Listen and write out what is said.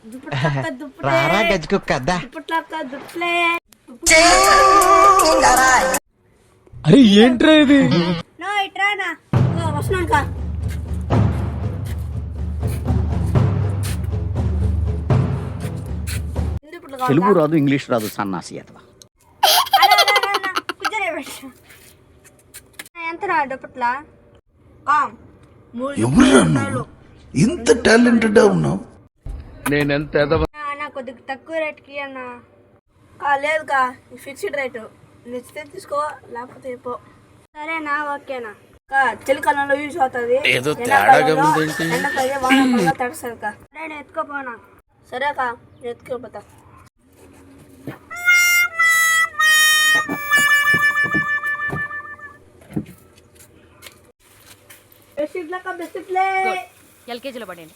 రారా గజ్జుకుక్క దా అరే ఏంట్రా ఇది? తెలుగు రాదు ఇంగ్లీష్ రాదు సన్నాసి పెట్టు. ఎంత ఇంత టాలెంటెడ్ ఉన్నావు. నేనెంత ఎదవ ఆ, నా కొద్దిగా తక్కువ రేట్కి అన్న. ఆ, లేదు కా ఫిక్స్డ్ రేటు. నచ్చితే తీసుకో లేకపోతే పో. సరేనా ఓకేనా. చలికాలంలో యూజ్ అవుతుంది. ఏదో తేడాగా ఉందేంటి? ఎండకాలం వానాకాలంలో తడుస్తుంది కా సరే నేను ఎత్తుకోపోనా సరే కా నేను ఎత్తుకోపోతా బెడ్షీట్లక్క బెడ్షీట్లే. ఎల్కేజీలో పడండి